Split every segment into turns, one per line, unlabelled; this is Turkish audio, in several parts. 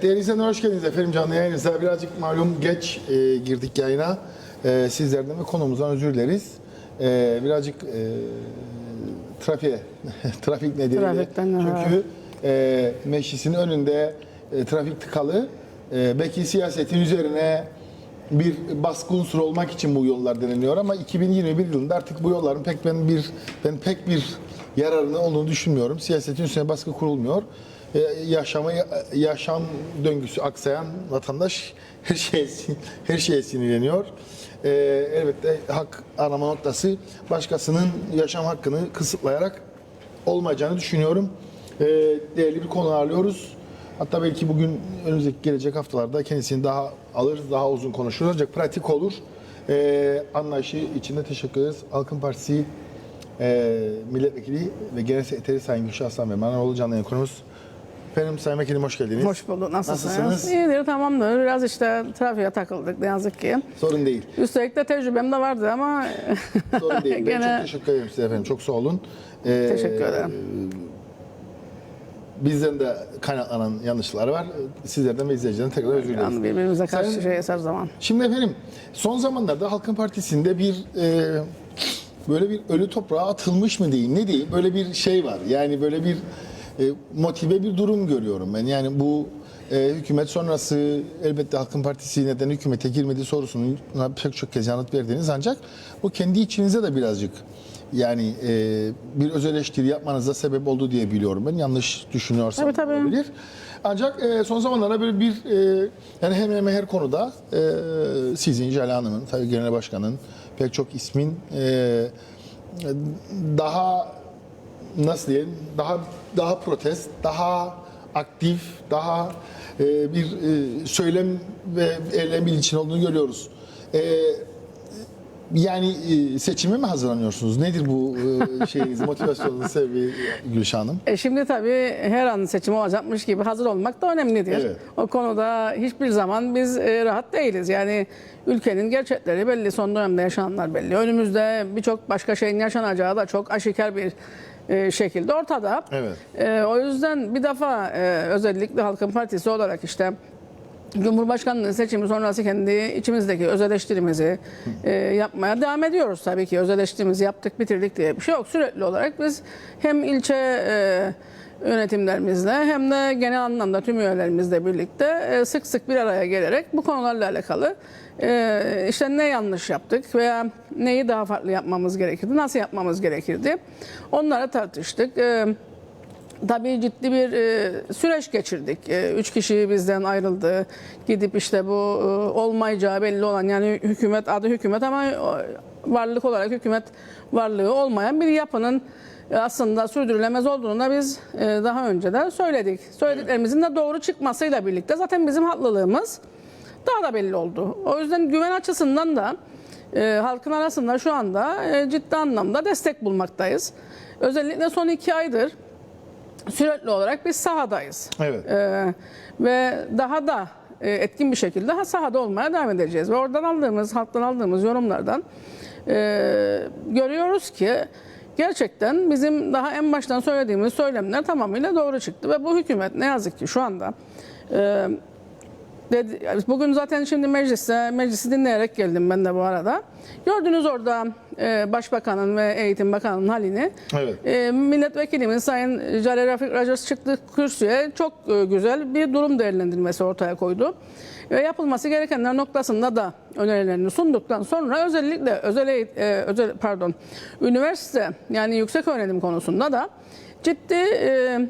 Evet değerli izleyenler hoş geldiniz efendim canlı yayınınıza. Birazcık malum geç e, girdik yayına. E, sizlerden ve konumuzdan özür dileriz. E, birazcık e, trafiğe, trafik nedeniyle.
Trafikten.
Çünkü e, meclisin önünde e, trafik tıkalı. E, belki siyasetin üzerine bir baskı unsuru olmak için bu yollar deneniyor ama 2021 yılında artık bu yolların pek ben bir ben pek bir yararını olduğunu düşünmüyorum. Siyasetin üstüne baskı kurulmuyor. E, yaşamı yaşam döngüsü aksayan vatandaş her şeye her şeye sinirleniyor. E, elbette hak arama noktası başkasının yaşam hakkını kısıtlayarak olmayacağını düşünüyorum. E, değerli bir konu ağırlıyoruz. Hatta belki bugün önümüzdeki gelecek haftalarda kendisini daha alır, daha uzun konuşuruz. Ancak pratik olur. Ee, anlayışı içinde teşekkür ederiz. Halkın Partisi e, milletvekili ve genel sekreteri Sayın Gülşah Aslan ve Manavoğlu canlı konumuz. Efendim Sayın Vekilim hoş geldiniz.
Hoş bulduk. Nasılsınız?
Nasılsınız?
İyidir, tamamdır. Biraz işte trafiğe takıldık ne yazık ki.
Sorun değil.
Üstelik de tecrübem de vardı ama
Sorun değil. Ben
Gene-
çok teşekkür ederim size efendim. Çok sağ olun. Ee,
teşekkür ederim.
Bizden de kaynaklanan yanlışlar var. Sizlerden ve izleyicilerden tekrar özür dileriz.
Yani birbirimize karşı
Sayın-
şeyiz her zaman.
Şimdi efendim son zamanlarda Halkın Partisi'nde bir e, böyle bir ölü toprağa atılmış mı diyeyim ne diyeyim böyle bir şey var. Yani böyle bir motive bir durum görüyorum ben. Yani bu e, hükümet sonrası elbette Halkın Partisi neden hükümete girmedi sorusuna pek çok kez yanıt verdiniz ancak bu kendi içinize de birazcık yani e, bir öz eleştiri yapmanıza sebep oldu diye biliyorum ben. Yanlış düşünüyorsam
Tabii, tabii.
olabilir. Ancak e, son zamanlarda böyle bir e, yani hemen hemen her konuda e, sizin Jale Hanım'ın, tabii Genel Başkan'ın pek çok ismin e, daha nasıl diyelim daha daha protest, daha aktif, daha e, bir e, söylem ve eylem bilinçli olduğunu görüyoruz. E, yani e, seçime mi hazırlanıyorsunuz? Nedir bu e, şeyiniz, motivasyonunuz sebebi Gülşah Hanım?
E şimdi tabii her an seçim olacakmış gibi hazır olmak da önemlidir.
Evet.
O konuda hiçbir zaman biz e, rahat değiliz. Yani ülkenin gerçekleri belli, son dönemde yaşananlar belli. Önümüzde birçok başka şeyin yaşanacağı da çok aşikar bir e, şekilde ortada.
Evet.
E, o yüzden bir defa e, özellikle Halkın Partisi olarak işte Cumhurbaşkanlığı seçimi sonrası kendi içimizdeki öz eleştirimizi e, yapmaya devam ediyoruz tabii ki. Öz eleştirimizi yaptık, bitirdik diye bir şey yok. Sürekli olarak biz hem ilçe e, yönetimlerimizle hem de genel anlamda tüm üyelerimizle birlikte e, sık sık bir araya gelerek bu konularla alakalı e, işte ne yanlış yaptık veya neyi daha farklı yapmamız gerekirdi, nasıl yapmamız gerekirdi onları tartıştık. E, Tabii ciddi bir süreç geçirdik. Üç kişi bizden ayrıldı. Gidip işte bu olmayacağı belli olan yani hükümet adı hükümet ama varlık olarak hükümet varlığı olmayan bir yapının aslında sürdürülemez olduğunu da biz e, daha önceden söyledik. Söylediklerimizin de doğru çıkmasıyla birlikte zaten bizim haklılığımız daha da belli oldu. O yüzden güven açısından da e, halkın arasında şu anda e, ciddi anlamda destek bulmaktayız. Özellikle son iki aydır sürekli olarak biz sahadayız.
Evet.
Ee, ve daha da e, etkin bir şekilde ha- sahada olmaya devam edeceğiz. Ve oradan aldığımız, halktan aldığımız yorumlardan e, görüyoruz ki gerçekten bizim daha en baştan söylediğimiz söylemler tamamıyla doğru çıktı. Ve bu hükümet ne yazık ki şu anda e, Dedi, bugün zaten şimdi mecliste, meclisi dinleyerek geldim ben de bu arada. Gördünüz orada e, Başbakanın ve Eğitim Bakanı'nın halini.
Evet.
E, milletvekilimiz Sayın Jalal Rafik Racas çıktı kürsüye çok e, güzel bir durum değerlendirmesi ortaya koydu. Ve yapılması gerekenler noktasında da önerilerini sunduktan sonra özellikle özel, e, özel pardon üniversite yani yüksek öğrenim konusunda da ciddi e,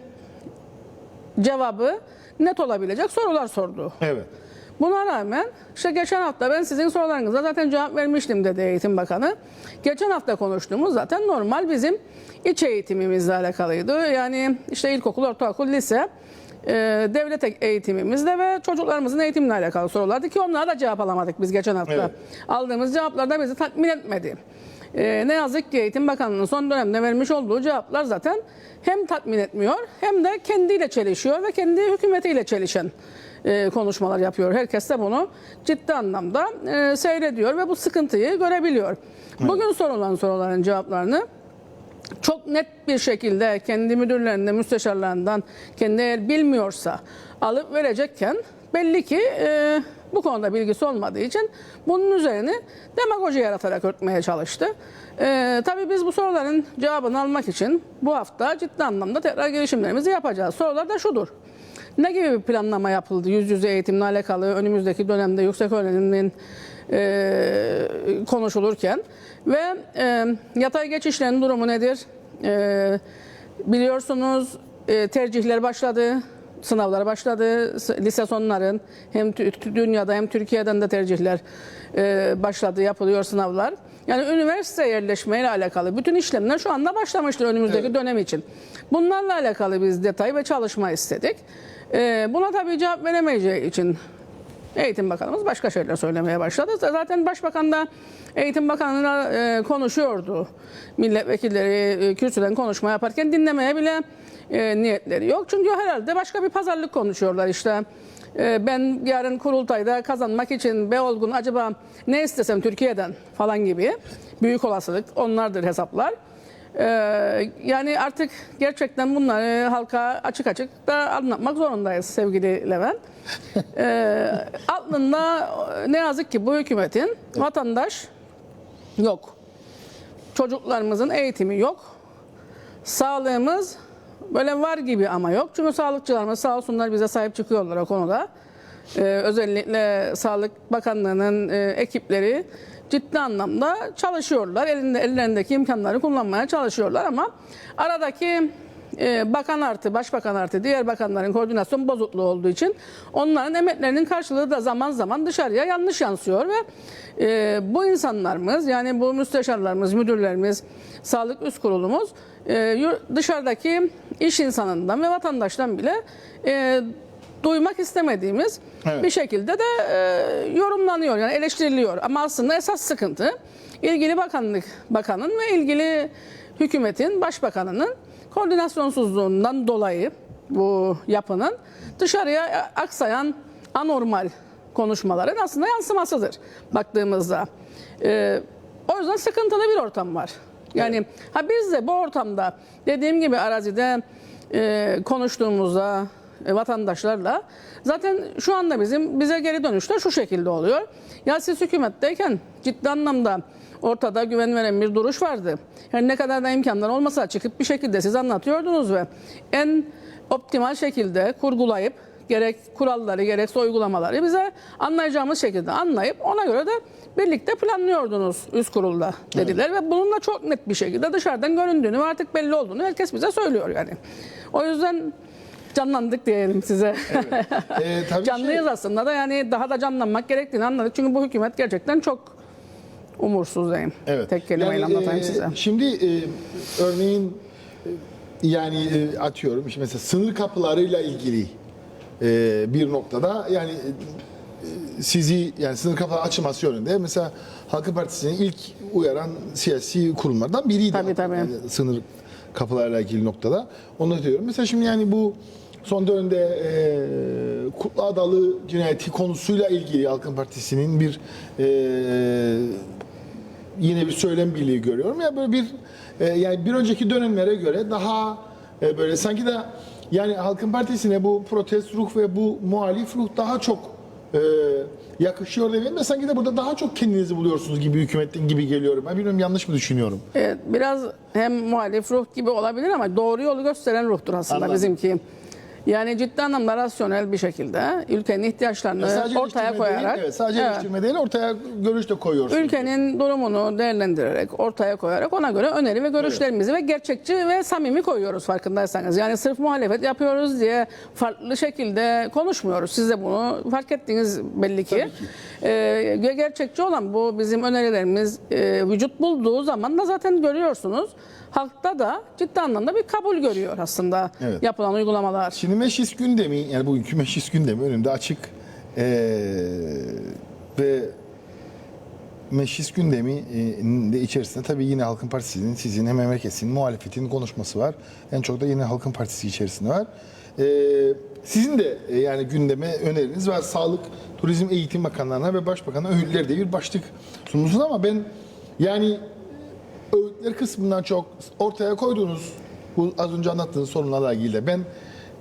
cevabı net olabilecek sorular sordu.
Evet.
Buna rağmen işte geçen hafta ben sizin sorularınıza zaten cevap vermiştim dedi Eğitim Bakanı. Geçen hafta konuştuğumuz zaten normal bizim iç eğitimimizle alakalıydı. Yani işte ilkokul, ortaokul, lise, e, devlet eğitimimizle ve çocuklarımızın eğitimle alakalı sorulardı ki onlara da cevap alamadık biz geçen hafta.
Evet.
Aldığımız cevaplar da bizi tatmin etmedi. E, ne yazık ki Eğitim Bakanlığı'nın son dönemde vermiş olduğu cevaplar zaten hem tatmin etmiyor hem de kendiyle çelişiyor ve kendi hükümetiyle çelişen e, konuşmalar yapıyor. Herkes de bunu ciddi anlamda e, seyrediyor ve bu sıkıntıyı görebiliyor. Bugün sorulan soruların cevaplarını çok net bir şekilde kendi müdürlerinden, müsteşarlarından kendi eğer bilmiyorsa alıp verecekken belli ki e, bu konuda bilgisi olmadığı için bunun üzerine demagoji yaratarak örtmeye çalıştı. E, tabii biz bu soruların cevabını almak için bu hafta ciddi anlamda tekrar girişimlerimizi yapacağız. Sorular da şudur. Ne gibi bir planlama yapıldı yüz yüze eğitimle alakalı önümüzdeki dönemde yüksek öğrenimin e, konuşulurken ve e, yatay geçişlerin durumu nedir? E, biliyorsunuz e, tercihler başladı, sınavlar başladı. Lise sonların hem dünyada hem Türkiye'den de tercihler e, başladı, yapılıyor sınavlar. Yani üniversite yerleşmeyle alakalı bütün işlemler şu anda başlamıştır önümüzdeki
Evet.
dönem için. Bunlarla alakalı biz detay ve çalışma istedik. E, buna tabii cevap veremeyeceği için Eğitim Bakanımız başka şeyler söylemeye başladı. Zaten Başbakan da Eğitim Bakanı'na e, konuşuyordu. Milletvekilleri e, kürsüden konuşma yaparken dinlemeye bile e, niyetleri yok. Çünkü herhalde başka bir pazarlık konuşuyorlar işte. E, ben yarın kurultayda kazanmak için Beolgun acaba ne istesem Türkiye'den falan gibi büyük olasılık onlardır hesaplar. Ee, yani artık gerçekten bunları halka açık açık da anlatmak zorundayız sevgili Levent. Ee, aklında ne yazık ki bu hükümetin vatandaş yok. Çocuklarımızın eğitimi yok. Sağlığımız böyle var gibi ama yok. Çünkü sağlıkçılarımız sağ olsunlar bize sahip çıkıyorlar o konuda. Ee, özellikle Sağlık Bakanlığı'nın e, ekipleri ciddi anlamda çalışıyorlar. Elinde, ellerindeki imkanları kullanmaya çalışıyorlar ama aradaki e, bakan artı, başbakan artı diğer bakanların koordinasyon bozukluğu olduğu için onların emeklerinin karşılığı da zaman zaman dışarıya yanlış yansıyor ve e, bu insanlarımız yani bu müsteşarlarımız, müdürlerimiz, sağlık üst kurulumuz e, dışarıdaki iş insanından ve vatandaştan bile e, duymak istemediğimiz
Evet.
bir şekilde de e, yorumlanıyor yani eleştiriliyor. Ama aslında esas sıkıntı ilgili bakanlık bakanın ve ilgili hükümetin başbakanının koordinasyonsuzluğundan dolayı bu yapının dışarıya aksayan anormal konuşmaların aslında yansımasıdır baktığımızda. E, o yüzden sıkıntılı bir ortam var. Yani ha biz de bu ortamda dediğim gibi arazide e, konuştuğumuzda e, vatandaşlarla zaten şu anda bizim bize geri dönüşler şu şekilde oluyor. Ya siz hükümetteyken ciddi anlamda ortada güven veren bir duruş vardı. Yani ne kadar da imkanlar olmasa çıkıp bir şekilde siz anlatıyordunuz ve en optimal şekilde kurgulayıp gerek kuralları gerekse uygulamaları bize anlayacağımız şekilde anlayıp ona göre de birlikte planlıyordunuz üst kurulda dediler ve bunun da çok net bir şekilde dışarıdan göründüğünü ve artık belli olduğunu herkes bize söylüyor yani. O yüzden canlandık diyelim size.
Ee, tabii
Canlıyız
şey-
aslında da yani daha da canlanmak gerektiğini anladık. Çünkü bu hükümet gerçekten çok umursuz diyeyim.
Evet.
Tek kelimeyle
Yani,
anlatayım
e,
size.
Şimdi e, örneğin e, yani e, atıyorum işte mesela sınır kapılarıyla ilgili e, bir noktada yani e, sizi yani sınır kapıları açılması yönünde mesela Halkın Partisi'nin ilk uyaran siyasi kurumlardan biriydi.
Tabii, tabii.
Yani sınır kapılarıyla ilgili noktada. Onu diyorum. Mesela şimdi yani bu son dönemde e, Kutlu Adalı cinayeti konusuyla ilgili Halkın Partisi'nin bir e, yine bir söylem birliği görüyorum. Ya böyle bir e, yani bir önceki dönemlere göre daha e, böyle sanki de yani Halkın Partisi'ne bu protest ruh ve bu muhalif ruh daha çok e, yakışıyor demeyeyim de sanki de burada daha çok kendinizi buluyorsunuz gibi hükümetin gibi geliyorum. Ben bilmiyorum yanlış mı düşünüyorum?
Evet, biraz hem muhalif ruh gibi olabilir ama doğru yolu gösteren ruhtur aslında
Anladım.
bizimki. Yani ciddi anlamda rasyonel bir şekilde ülkenin ihtiyaçlarını
Sadece
ortaya
eleştirme değil,
koyarak
evet, sadece
Evet.
eleştirme değil ortaya görüş de koyuyorsunuz.
ülkenin durumunu değerlendirerek, ortaya koyarak ona göre öneri ve görüşlerimizi ve gerçekçi ve samimi koyuyoruz farkındaysanız. Yani sırf muhalefet yapıyoruz diye farklı şekilde konuşmuyoruz. Siz de bunu fark ettiniz belli ki.
Tabii ki.
Ee, ve gerçekçi olan bu bizim önerilerimiz e, vücut bulduğu zaman da zaten görüyorsunuz. Halkta da ciddi anlamda bir kabul görüyor aslında
Evet.
yapılan uygulamalar.
Şimdi meclis gündemi yani bugünkü meclis gündemi önümde açık Ee, ve meclis gündemi de içerisinde tabii yine Halkın Partisi'nin, sizin hem memleketin, muhalefetin konuşması var. En çok da yine Halkın Partisi içerisinde var. Ee, sizin de e, yani gündeme öneriniz var. Sağlık, Turizm, Eğitim Bakanlarına ve Başbakan'a öğütler diye bir başlık sunmuşsunuz ama ben yani öğütler kısmından çok ortaya koyduğunuz bu az önce anlattığınız sorunlarla ilgili de ben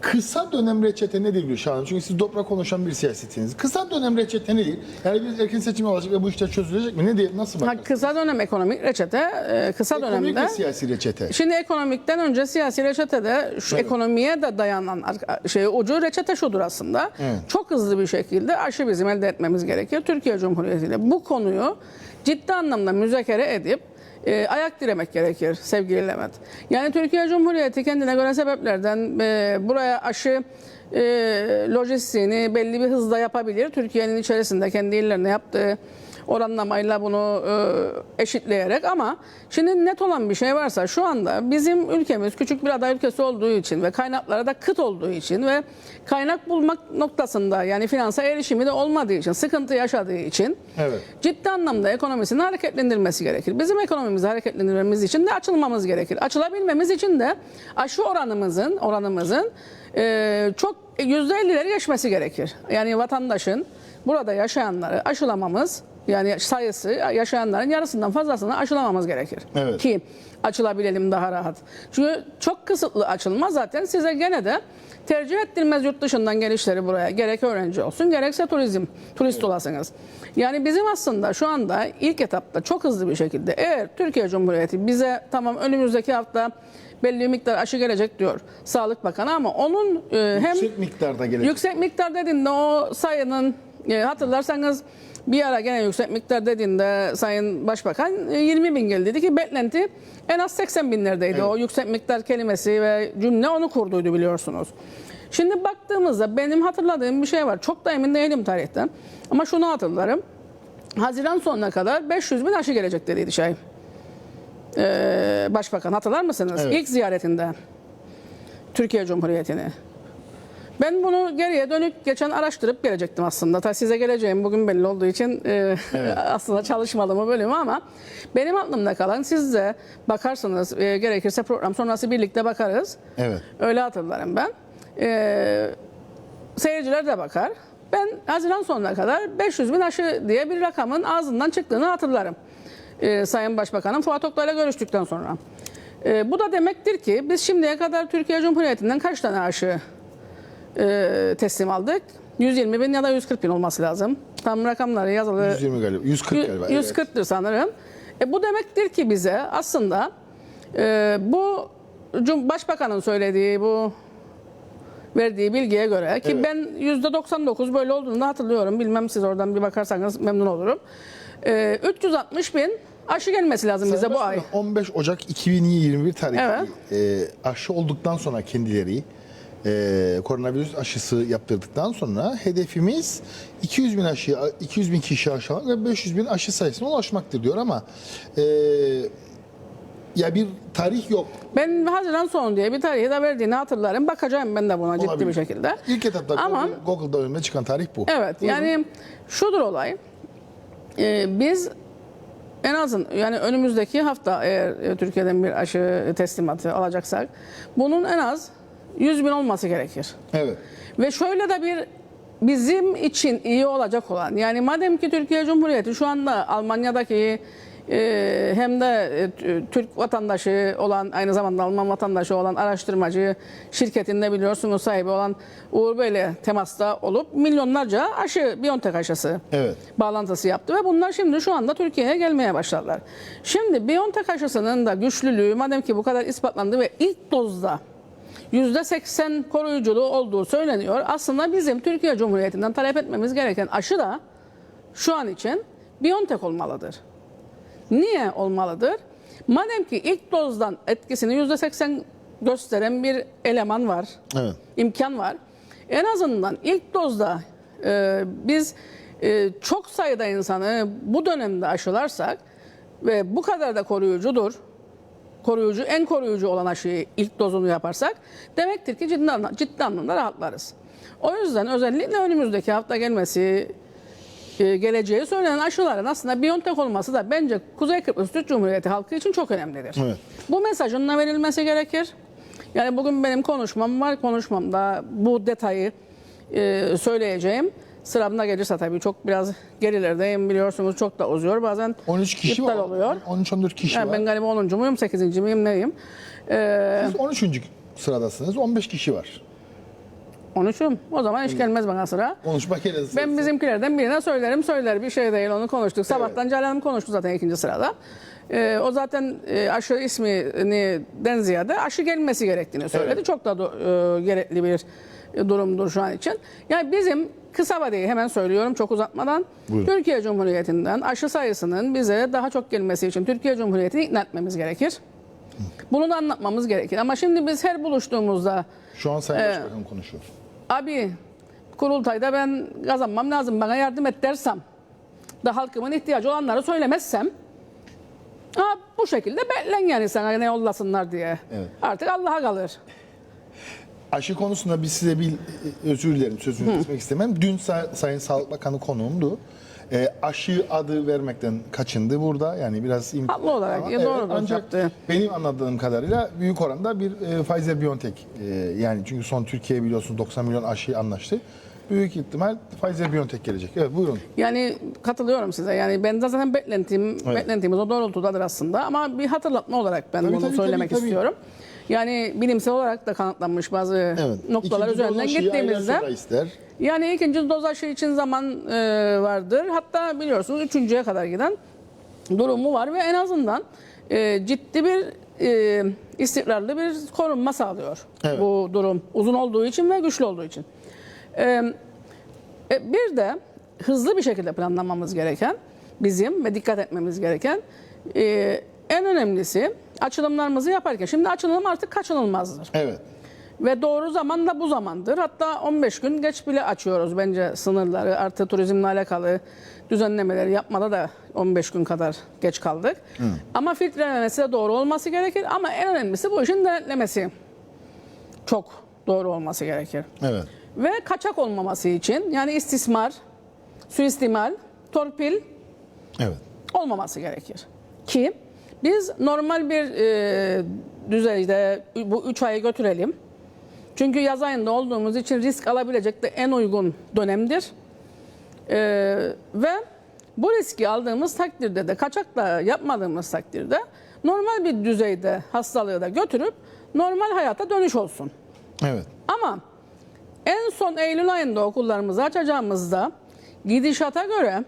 kısa dönem reçete nedir Gülşah Hanım? Çünkü siz dobra konuşan bir siyasetiniz. Kısa dönem reçete nedir? Yani bir erken seçim olacak ve bu işler çözülecek mi? Ne diye, nasıl bakarsınız?
kısa dönem ekonomik reçete, e, kısa
Ekonomik
dönemde...
ve siyasi reçete.
Şimdi ekonomikten önce siyasi reçetede şu
Evet.
ekonomiye de dayanan şey ucu reçete şudur aslında.
Evet.
Çok hızlı bir şekilde aşı bizim elde etmemiz gerekiyor. Türkiye Cumhuriyeti ile bu konuyu ciddi anlamda müzakere edip e, ayak diremek gerekir sevgili Levent. Yani Türkiye Cumhuriyeti kendine göre sebeplerden e, buraya aşı e, lojistiğini belli bir hızda yapabilir. Türkiye'nin içerisinde kendi illerine yaptığı oranlamayla bunu e, eşitleyerek ama şimdi net olan bir şey varsa şu anda bizim ülkemiz küçük bir aday ülkesi olduğu için ve kaynaklara da kıt olduğu için ve kaynak bulmak noktasında yani finansa erişimi de olmadığı için sıkıntı yaşadığı için
Evet.
ciddi anlamda ekonomisini hareketlendirmesi gerekir. Bizim ekonomimizi hareketlendirmemiz için de açılmamız gerekir. Açılabilmemiz için de aşı oranımızın oranımızın e, çok %50'leri geçmesi gerekir. Yani vatandaşın burada yaşayanları aşılamamız yani sayısı yaşayanların yarısından fazlasını aşılamamız gerekir.
Evet.
Ki açılabilelim daha rahat. Çünkü çok kısıtlı açılma zaten size gene de tercih ettirmez yurt dışından gelişleri buraya. Gerek öğrenci olsun gerekse turizm, turist olasınız. Yani bizim aslında şu anda ilk etapta çok hızlı bir şekilde eğer Türkiye Cumhuriyeti bize tamam önümüzdeki hafta belli bir miktar aşı gelecek diyor Sağlık Bakanı ama onun e, hem
Yüksek miktarda gelecek.
Yüksek miktar dediğinde o sayının e, hatırlarsanız bir ara gene yüksek miktar dediğinde Sayın Başbakan e, 20 bin geldi dedi ki beklenti en az 80 binlerdeydi.
Evet.
O yüksek miktar kelimesi ve cümle onu kurduydu biliyorsunuz. Şimdi baktığımızda benim hatırladığım bir şey var. Çok da emin değilim tarihten. Ama şunu hatırlarım. Haziran sonuna kadar 500 bin aşı gelecek dediydi şey. Ee, Başbakan hatırlar mısınız?
Evet.
İlk ziyaretinde Türkiye Cumhuriyeti'ni. Ben bunu geriye dönük geçen araştırıp gelecektim aslında. Ta size geleceğim bugün belli olduğu için e, aslında çalışmalı mı bölümü ama benim aklımda kalan siz de bakarsınız e, gerekirse program sonrası birlikte bakarız.
Evet.
Öyle hatırlarım ben. E, seyirciler de bakar. Ben Haziran sonuna kadar 500 bin aşı diye bir rakamın ağzından çıktığını hatırlarım. E, Sayın Başbakanım Fuat Oktay'la görüştükten sonra. E, bu da demektir ki biz şimdiye kadar Türkiye Cumhuriyeti'nden kaç tane aşı e, teslim aldık? 120 bin ya da 140 bin olması lazım. Tam rakamları yazılı
120 galiba. 140 galiba. evet.
140'tır sanırım. E, bu demektir ki bize aslında e, bu Cum- Başbakanın söylediği bu verdiği bilgiye göre ki
Evet.
ben %99 böyle olduğunu da hatırlıyorum. Bilmem siz oradan bir bakarsanız memnun olurum. E, 360 bin aşı gelmesi lazım bize bu ay.
Başkanım, 15 Ocak 2021 tarihli
Evet.
e, aşı olduktan sonra kendileri e, koronavirüs aşısı yaptırdıktan sonra hedefimiz 200 bin aşı 200 bin kişi aşılamak ve 500 bin aşı sayısına ulaşmaktır diyor ama e, ya bir tarih yok.
Ben Haziran sonu diye bir tarihi de verdiğini hatırlarım. Bakacağım ben de buna ciddi
Olabilir.
bir şekilde.
İlk etapta
Ama-
Google- Google'da önüme çıkan tarih bu.
Evet
Buyurun.
yani şudur olay. Ee, biz en azın yani önümüzdeki hafta eğer e, Türkiye'den bir aşı teslimatı alacaksak bunun en az 100 bin olması gerekir.
Evet.
Ve şöyle de bir bizim için iyi olacak olan yani madem ki Türkiye Cumhuriyeti şu anda Almanya'daki e, hem de e, Türk vatandaşı olan aynı zamanda Alman vatandaşı olan araştırmacı şirketinde biliyorsunuz sahibi olan Uğur Bey'le temasta olup milyonlarca aşı Biontech aşısı
Evet.
bağlantısı yaptı ve bunlar şimdi şu anda Türkiye'ye gelmeye başladılar. Şimdi Biontech aşısının da güçlülüğü madem ki bu kadar ispatlandı ve ilk dozda %80 koruyuculuğu olduğu söyleniyor. Aslında bizim Türkiye Cumhuriyeti'nden talep etmemiz gereken aşı da şu an için Biontech olmalıdır. Niye olmalıdır? Madem ki ilk dozdan etkisini %80 gösteren bir eleman var,
Evet.
imkan var. En azından ilk dozda e, biz e, çok sayıda insanı bu dönemde aşılarsak ve bu kadar da koruyucudur, koruyucu en koruyucu olan aşıyı ilk dozunu yaparsak demektir ki ciddi, anla- ciddi anlamda rahatlarız. O yüzden özellikle önümüzdeki hafta gelmesi e, geleceği söylenen aşıların aslında Biontech olması da bence Kuzey Kıbrıs Türk Cumhuriyeti halkı için çok önemlidir.
Evet.
Bu mesajın da verilmesi gerekir. Yani bugün benim konuşmam var. Konuşmamda bu detayı e, söyleyeceğim. Sıramda gelirse tabii çok biraz gerilerdeyim biliyorsunuz çok da uzuyor. Bazen
13 kişi
iptal
var.
oluyor.
13-14 kişi
Yani
var.
ben galiba 10. muyum 8. miyim neyim? Ee,
Siz 13. sıradasınız. 15 kişi var.
13'üm. O zaman hiç gelmez bana sıra.
Konuşma keresi.
Ben bizimkilerden birine söylerim söyler bir şey değil onu konuştuk. Sabahtan Cale Hanım konuştu zaten ikinci sırada. Ee, o zaten e, aşı isminden ziyade aşı gelmesi gerektiğini söyledi.
Evet.
Çok da e, gerekli bir durumdur şu an için. Yani bizim kısa vadeyi hemen söylüyorum çok uzatmadan.
Buyurun.
Türkiye Cumhuriyeti'nden aşı sayısının bize daha çok gelmesi için Türkiye Cumhuriyeti'ni ikna etmemiz gerekir. Bunu da anlatmamız gerekir. Ama şimdi biz her buluştuğumuzda
Şu an Sayın Başbakan konuşuyor.
abi kurultayda ben kazanmam lazım bana yardım et dersem da halkımın ihtiyacı olanları söylemezsem ha, bu şekilde beklen yani sana ne yollasınlar diye.
Evet.
Artık Allah'a kalır.
Aşı konusunda biz size bir e, özür dilerim sözünü kesmek istemem. Dün Say- Sayın Sağlık Bakanı konuğumdu. E, aşı adı vermekten kaçındı burada. Yani biraz imkan.
Haklı olarak, ya doğrudur
ancak
yaptı.
benim anladığım kadarıyla büyük oranda bir e, Pfizer BioNTech e, yani çünkü son Türkiye biliyorsunuz 90 milyon aşı anlaştı. Büyük ihtimal Pfizer BioNTech gelecek. Evet buyurun.
Yani katılıyorum size. Yani ben de zaten beklentim, beklentimiz o doğrultudadır aslında. Ama bir hatırlatma olarak ben
Tabii,
bunu
tabii,
söylemek
tabii, tabii.
istiyorum. Yani bilimsel olarak da kanıtlanmış bazı
Evet.
noktalar
İkinci
üzerinden gittiğimizde
ister.
Yani ikinci doz aşı için zaman e, vardır. Hatta biliyorsunuz üçüncüye kadar giden durumu var ve en azından e, ciddi bir e, istikrarlı bir korunma sağlıyor
Evet.
bu durum. Uzun olduğu için ve güçlü olduğu için. E, e, bir de hızlı bir şekilde planlamamız gereken bizim ve dikkat etmemiz gereken e, en önemlisi açılımlarımızı yaparken. Şimdi açılım artık kaçınılmazdır.
Evet.
Ve doğru zaman da bu zamandır. Hatta 15 gün geç bile açıyoruz bence sınırları. Artı turizmle alakalı düzenlemeleri yapmada da 15 gün kadar geç kaldık. Ama filtrelemesi de doğru olması gerekir. Ama en önemlisi bu işin denetlemesi. Çok doğru olması gerekir.
Evet.
Ve kaçak olmaması için yani istismar, suistimal, torpil
Evet.
olmaması gerekir. Ki biz normal bir e, düzeyde bu 3 ayı götürelim. Çünkü yaz ayında olduğumuz için risk alabilecek de en uygun dönemdir. E, ve bu riski aldığımız takdirde de kaçakla yapmadığımız takdirde normal bir düzeyde hastalığı da götürüp normal hayata dönüş olsun.
Evet.
Ama en son Eylül ayında okullarımızı açacağımızda gidişata göre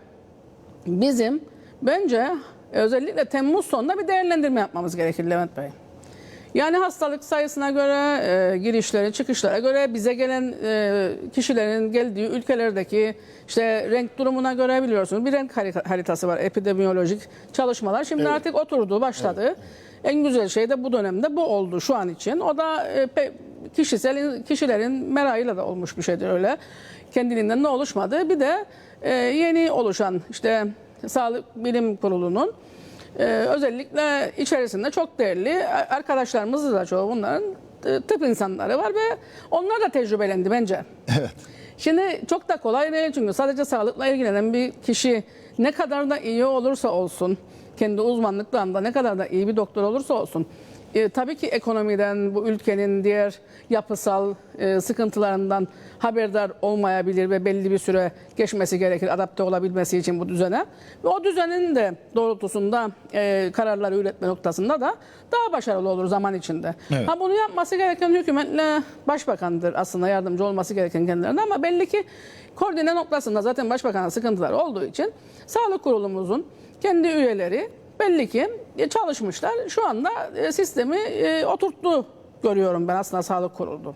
bizim bence özellikle Temmuz sonunda bir değerlendirme yapmamız gerekir Levent Bey. Yani hastalık sayısına göre, e, girişlere, çıkışlara göre bize gelen e, kişilerin geldiği ülkelerdeki işte renk durumuna göre biliyorsunuz bir renk harita- haritası var epidemiyolojik çalışmalar. Şimdi
Evet.
artık oturdu, başladı. En güzel şey de bu dönemde bu oldu şu an için. O da e, pe- kişisel kişilerin merakıyla da olmuş bir şeydir öyle. Kendiliğinden de oluşmadı. Bir de e, yeni oluşan işte Sağlık Bilim Kurulu'nun ee, özellikle içerisinde çok değerli arkadaşlarımız da çoğu bunların tıp insanları var ve onlar da tecrübelendi bence.
Evet.
Şimdi çok da kolay değil çünkü sadece sağlıkla ilgilenen bir kişi ne kadar da iyi olursa olsun, kendi uzmanlık dalında ne kadar da iyi bir doktor olursa olsun, e, tabii ki ekonomiden, bu ülkenin diğer yapısal e, sıkıntılarından haberdar olmayabilir ve belli bir süre geçmesi gerekir adapte olabilmesi için bu düzene. Ve o düzenin de doğrultusunda e, kararları üretme noktasında da daha başarılı olur zaman içinde.
Evet.
Ha bunu yapması gereken hükümetle başbakandır aslında yardımcı olması gereken kendilerine ama belli ki koordine noktasında zaten başbakanın sıkıntıları olduğu için sağlık kurulumuzun kendi üyeleri belli ki e, çalışmışlar. Şu anda e, sistemi e, oturttu görüyorum ben aslında sağlık kurulu.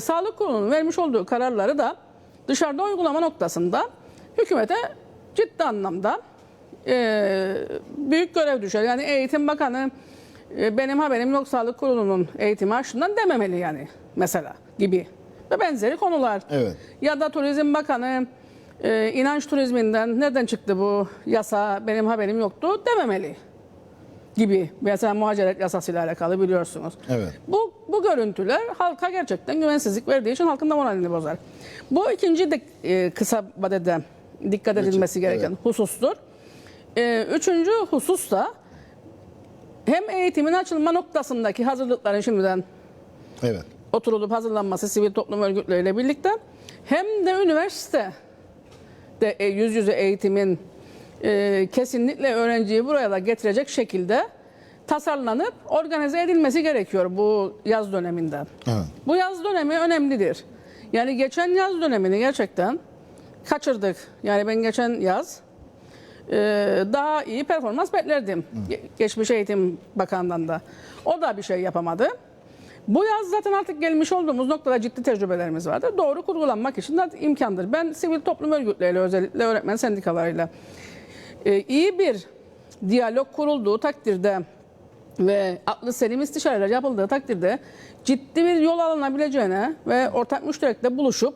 Sağlık kurulunun vermiş olduğu kararları da dışarıda uygulama noktasında hükümete ciddi anlamda büyük görev düşer. Yani Eğitim Bakanı benim haberim yok sağlık kurulunun eğitimi aşından dememeli yani mesela gibi ve benzeri konular.
Evet.
Ya da Turizm Bakanı e, inanç turizminden nereden çıktı bu yasa benim haberim yoktu dememeli gibi. Mesela muhaciret yasasıyla alakalı biliyorsunuz.
Evet.
Bu, bu görüntüler halka gerçekten güvensizlik verdiği için halkın da moralini bozar. Bu ikinci de, e, kısa vadede dikkat edilmesi
Evet.
gereken husustur. E, üçüncü husus da hem eğitimin açılma noktasındaki hazırlıkların şimdiden
Evet.
oturulup hazırlanması sivil toplum örgütleriyle birlikte hem de üniversite de e, yüz yüze eğitimin e, kesinlikle öğrenciyi buraya da getirecek şekilde tasarlanıp organize edilmesi gerekiyor bu yaz döneminde.
Evet.
Bu yaz dönemi önemlidir. Yani geçen yaz dönemini gerçekten kaçırdık. Yani ben geçen yaz e, daha iyi performans beklerdim. Ge- Geçmiş Eğitim Bakanlığı'ndan da. O da bir şey yapamadı. Bu yaz zaten artık gelmiş olduğumuz noktada ciddi tecrübelerimiz vardır. Doğru kurgulanmak için de imkandır. Ben sivil toplum örgütleriyle özellikle öğretmen sendikalarıyla e, iyi bir diyalog kurulduğu takdirde ve aklı selim istişareler yapıldığı takdirde ciddi bir yol alınabileceğine ve ortak müşterekte buluşup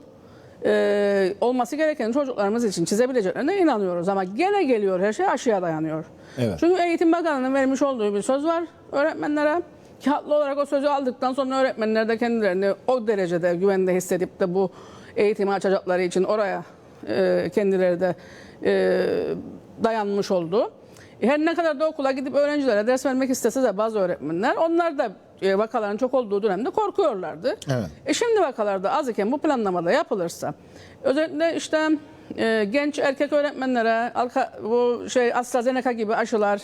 e, olması gereken çocuklarımız için çizebileceklerine inanıyoruz. Ama gene geliyor her şey aşıya dayanıyor.
Evet.
Çünkü Eğitim Bakanı'nın vermiş olduğu bir söz var öğretmenlere. Haklı olarak o sözü aldıktan sonra öğretmenler de kendilerini o derecede güvende hissedip de bu eğitimi açacakları için oraya e, kendileri de e, dayanmış oldu. Her ne kadar da okula gidip öğrencilere ders vermek istese de bazı öğretmenler onlar da e, vakaların çok olduğu dönemde korkuyorlardı.
Evet.
E şimdi vakalarda az iken bu planlamada yapılırsa özellikle işte e, genç erkek öğretmenlere alka, bu şey AstraZeneca gibi aşılar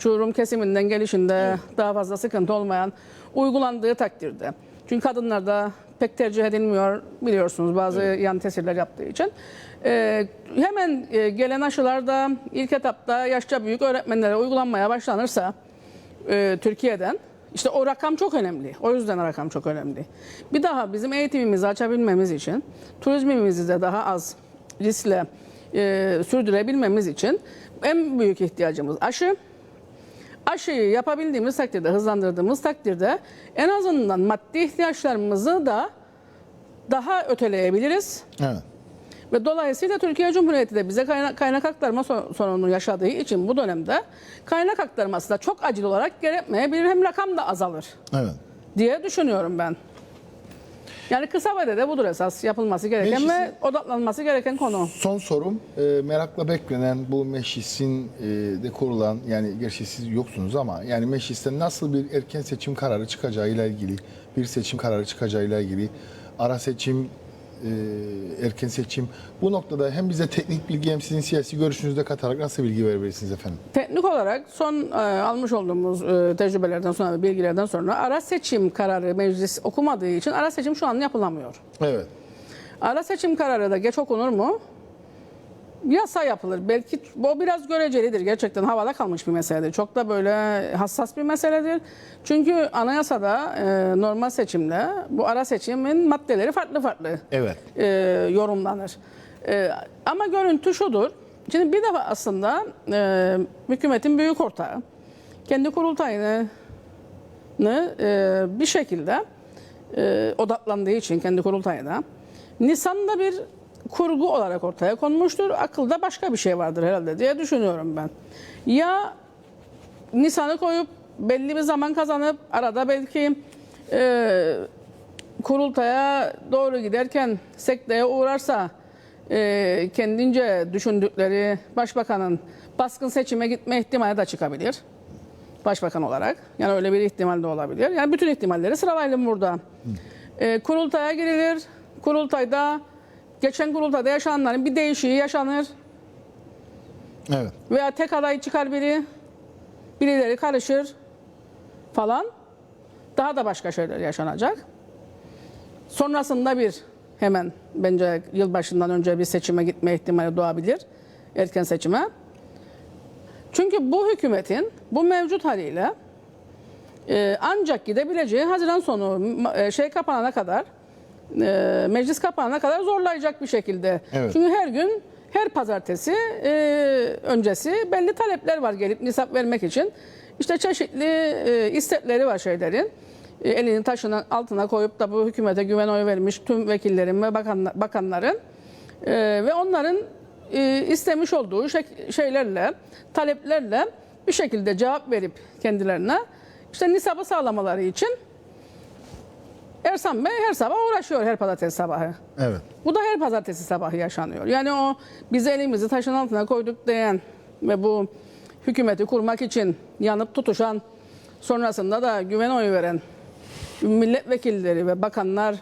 şu Rum kesiminden gelişinde daha fazla sıkıntı olmayan uygulandığı takdirde. Çünkü kadınlarda pek tercih edilmiyor biliyorsunuz bazı yan tesirler yaptığı için. Ee, hemen e, gelen aşılarda ilk etapta yaşça büyük öğretmenlere uygulanmaya başlanırsa e, Türkiye'den işte o rakam çok önemli. O yüzden rakam çok önemli. Bir daha bizim eğitimimizi açabilmemiz için turizmimizi de daha az riskle e, sürdürebilmemiz için en büyük ihtiyacımız aşı. Aşıyı yapabildiğimiz takdirde, hızlandırdığımız takdirde en azından maddi ihtiyaçlarımızı da daha öteleyebiliriz.
Evet.
Ve dolayısıyla Türkiye Cumhuriyeti de bize kaynak, kaynak aktarma so- sorununu yaşadığı için bu dönemde kaynak aktarması da çok acil olarak gerekmeyebilir. Hem rakam da azalır
Evet.
diye düşünüyorum ben. Yani kısa vadede budur esas yapılması gereken
Meclisin-
ve odaklanması gereken konu.
Son sorum e, merakla beklenen bu meclisin e, de kurulan yani gerçi siz yoksunuz ama yani meclisten nasıl bir erken seçim kararı çıkacağıyla ilgili bir seçim kararı çıkacağıyla ilgili ara seçim e, erken seçim bu noktada hem bize teknik bilgi hem sizin siyasi görüşünüzü de katarak nasıl bilgi verebilirsiniz efendim?
Teknik olarak son e, almış olduğumuz e, tecrübelerden sonra ve bilgilerden sonra ara seçim kararı meclis okumadığı için ara seçim şu an yapılamıyor.
Evet.
Ara seçim kararı da geç okunur mu? Yasa yapılır. Belki bu biraz görecelidir. Gerçekten havada kalmış bir meseledir. Çok da böyle hassas bir meseledir. Çünkü anayasada e, normal seçimde bu ara seçimin maddeleri farklı farklı
Evet.
e, yorumlanır. E, ama görüntü şudur. Şimdi bir defa aslında e, hükümetin büyük ortağı kendi kurultayını e, bir şekilde e, odaklandığı için kendi kurultayına Nisan'da bir kurgu olarak ortaya konmuştur. Akılda başka bir şey vardır herhalde diye düşünüyorum ben. Ya Nisan'ı koyup belli bir zaman kazanıp arada belki e, kurultaya doğru giderken sekteye uğrarsa e, kendince düşündükleri başbakanın baskın seçime gitme ihtimali de çıkabilir. Başbakan olarak. Yani öyle bir ihtimal de olabilir. Yani bütün ihtimalleri sıralayalım burada. E, kurultaya girilir. Kurultayda geçen kurultayda yaşananların bir değişiği yaşanır.
Evet.
Veya tek aday çıkar biri. Birileri karışır falan. Daha da başka şeyler yaşanacak. Sonrasında bir hemen bence yılbaşından önce bir seçime gitme ihtimali doğabilir. Erken seçime. Çünkü bu hükümetin bu mevcut haliyle e, ancak gidebileceği Haziran sonu e, şey kapanana kadar e, meclis kapanana kadar zorlayacak bir şekilde.
Evet.
Çünkü her gün her pazartesi e, öncesi belli talepler var gelip nisap vermek için. İşte çeşitli e, istekleri var şeylerin. E, elini taşın altına koyup da bu hükümete güven oyu vermiş tüm vekillerin ve bakanla- bakanların e, ve onların e, istemiş olduğu şek- şeylerle, taleplerle bir şekilde cevap verip kendilerine işte nisabı sağlamaları için Ersan Bey her sabah uğraşıyor her pazartesi sabahı.
Evet.
Bu da her pazartesi sabahı yaşanıyor. Yani o biz elimizi taşın altına koyduk diyen ve bu hükümeti kurmak için yanıp tutuşan sonrasında da güven oyu veren milletvekilleri ve bakanlar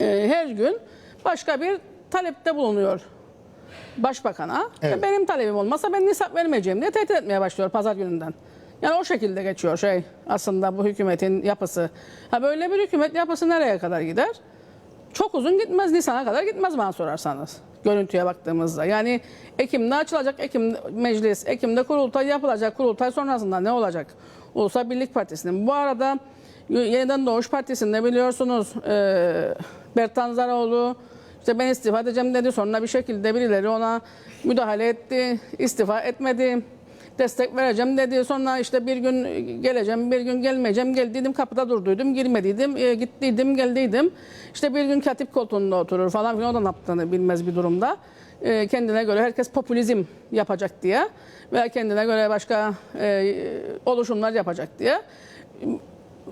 e, her gün başka bir talepte bulunuyor. başbakana
Evet.
"E, benim talebim olmazsa ben nisap vermeyeceğim diye tehdit etmeye başlıyor pazar gününden. Yani o şekilde geçiyor şey aslında bu hükümetin yapısı. Ha böyle bir hükümet yapısı nereye kadar gider? Çok uzun gitmez, Nisan'a kadar gitmez bana sorarsanız. Görüntüye baktığımızda. Yani Ekim'de açılacak Ekim meclis, Ekim'de kurultay yapılacak. Kurultay sonrasında ne olacak? Ulusal Birlik Partisi'nin. Bu arada Yeniden Doğuş Partisi'nde biliyorsunuz e, Bertan Zaraoğlu işte ben istifa edeceğim dedi. Sonra bir şekilde birileri ona müdahale etti. istifa etmedi. Destek vereceğim dedi. Sonra işte bir gün geleceğim, bir gün gelmeyeceğim. Geldiydim kapıda durduydum, girmediydim, e, gittiydim, geldiydim. İşte bir gün katip koltuğunda oturur falan filan. O da ne yaptığını bilmez bir durumda. E, kendine göre herkes popülizm yapacak diye veya kendine göre başka e, oluşumlar yapacak diye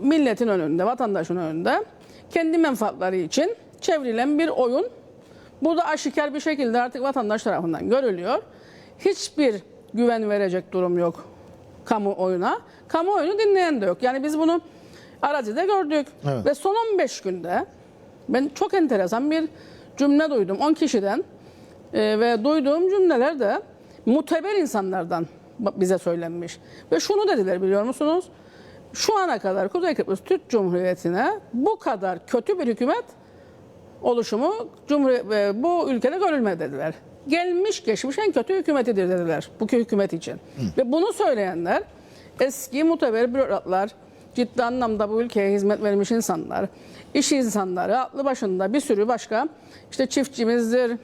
milletin önünde, vatandaşın önünde kendi menfaatleri için çevrilen bir oyun. Bu da aşikar bir şekilde artık vatandaş tarafından görülüyor. Hiçbir güven verecek durum yok kamuoyuna. Kamuoyunu dinleyen de yok. Yani biz bunu arazide gördük.
Evet.
Ve son 15 günde ben çok enteresan bir cümle duydum 10 kişiden. Ee, ve duyduğum cümleler de muteber insanlardan bize söylenmiş. Ve şunu dediler biliyor musunuz? Şu ana kadar Kuzey Kıbrıs Türk Cumhuriyeti'ne bu kadar kötü bir hükümet oluşumu Cumhuriyet, e, bu ülkede görülmedi dediler. Gelmiş geçmiş en kötü hükümetidir dediler bu hükümet için. Ve bunu söyleyenler eski muteber bürokratlar, ciddi anlamda bu ülkeye hizmet vermiş insanlar, iş insanları, aklı başında bir sürü başka işte çiftçimizdir,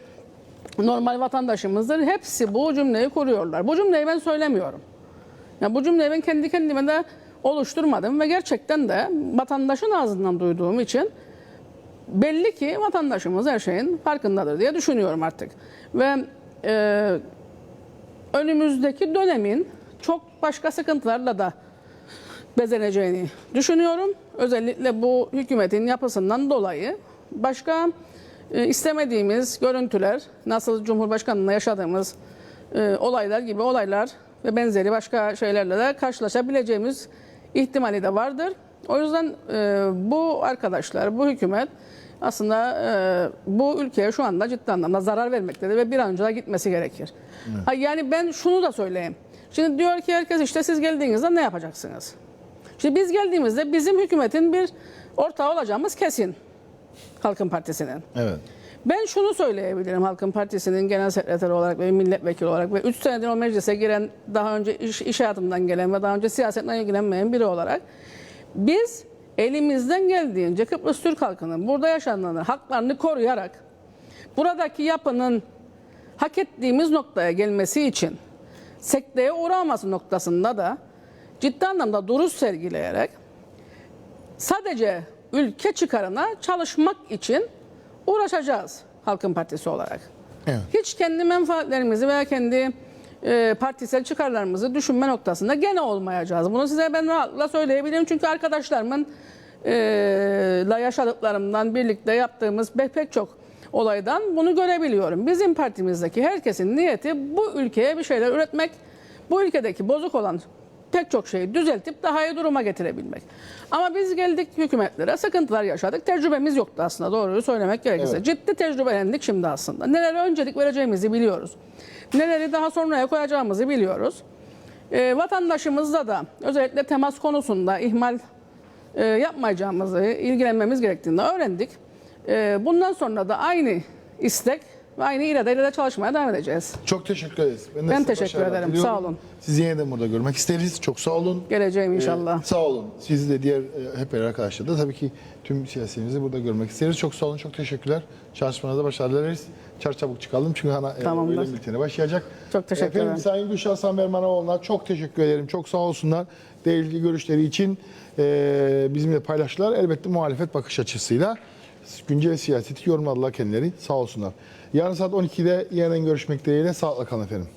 normal vatandaşımızdır. Hepsi bu cümleyi kuruyorlar. Bu cümleyi ben söylemiyorum. Ya bu cümleyi ben kendi kendime de oluşturmadım ve gerçekten de vatandaşın ağzından duyduğum için belli ki vatandaşımız her şeyin farkındadır diye düşünüyorum artık. Ve e, önümüzdeki dönemin çok başka sıkıntılarla da bezeneceğini düşünüyorum. Özellikle bu hükümetin yapısından dolayı başka e, istemediğimiz görüntüler, nasıl Cumhurbaşkanı'nda yaşadığımız e, olaylar gibi olaylar ve benzeri başka şeylerle de karşılaşabileceğimiz ihtimali de vardır. O yüzden e, bu arkadaşlar, bu hükümet aslında e, bu ülkeye şu anda ciddi anlamda zarar vermektedir ve bir an önce de gitmesi gerekir. Ha, yani ben şunu da söyleyeyim. Şimdi diyor ki herkes işte siz geldiğinizde ne yapacaksınız? Şimdi biz geldiğimizde bizim hükümetin bir ortağı olacağımız kesin. Halkın Partisi'nin.
Evet.
Ben şunu söyleyebilirim Halkın Partisi'nin genel sekreteri olarak ve milletvekili olarak ve 3 senedir o meclise giren, daha önce iş, iş hayatından gelen ve daha önce siyasetle ilgilenmeyen biri olarak biz elimizden geldiğince Kıbrıs Türk halkının burada yaşananı, haklarını koruyarak buradaki yapının hak ettiğimiz noktaya gelmesi için sekteye uğraması noktasında da ciddi anlamda duruş sergileyerek sadece ülke çıkarına çalışmak için uğraşacağız Halkın Partisi olarak.
Evet.
Hiç kendi menfaatlerimizi veya kendi e, partisel çıkarlarımızı düşünme noktasında gene olmayacağız. Bunu size ben rahatlıkla söyleyebilirim. Çünkü arkadaşlarımın e, la yaşadıklarımdan birlikte yaptığımız pek, pek çok olaydan bunu görebiliyorum. Bizim partimizdeki herkesin niyeti bu ülkeye bir şeyler üretmek, bu ülkedeki bozuk olan pek çok şeyi düzeltip daha iyi duruma getirebilmek. Ama biz geldik hükümetlere, sıkıntılar yaşadık. Tecrübemiz yoktu aslında doğruyu söylemek gerekirse.
Evet.
Ciddi tecrübelendik şimdi aslında. Nelere öncelik vereceğimizi biliyoruz. Neleri daha sonraya koyacağımızı biliyoruz. Ee, vatandaşımızla da özellikle temas konusunda ihmal e, yapmayacağımızı, ilgilenmemiz gerektiğini öğrendik. Ee, bundan sonra da aynı istek ve aynı iradeyle de çalışmaya devam edeceğiz.
Çok teşekkür ederiz. de
Ben
size
teşekkür ederim.
diliyorum.
Sağ olun.
Sizi yeniden burada görmek isteriz. Çok sağ olun.
Geleceğim inşallah.
Ee, sağ olun. Sizi de diğer e, hep beraber arkadaşlar da tabii ki tüm siyasetimizi burada görmek isteriz. Çok sağ olun. Çok teşekkürler. Çalışmanıza başarılar dileriz. Çar çabuk çıkalım çünkü ana e,
Tamamdır.
öğlen bülteni başlayacak.
Çok teşekkür
Efendim
ederim.
Sayın Gülşah Samer Manaoğlu'na çok teşekkür ederim. Çok sağ olsunlar. Değerli görüşleri için e, bizimle paylaştılar. Elbette muhalefet bakış açısıyla güncel siyaseti yorumladılar kendileri. Sağ olsunlar. Yarın saat 12'de yeniden görüşmek dileğiyle. Sağlıkla kalın efendim.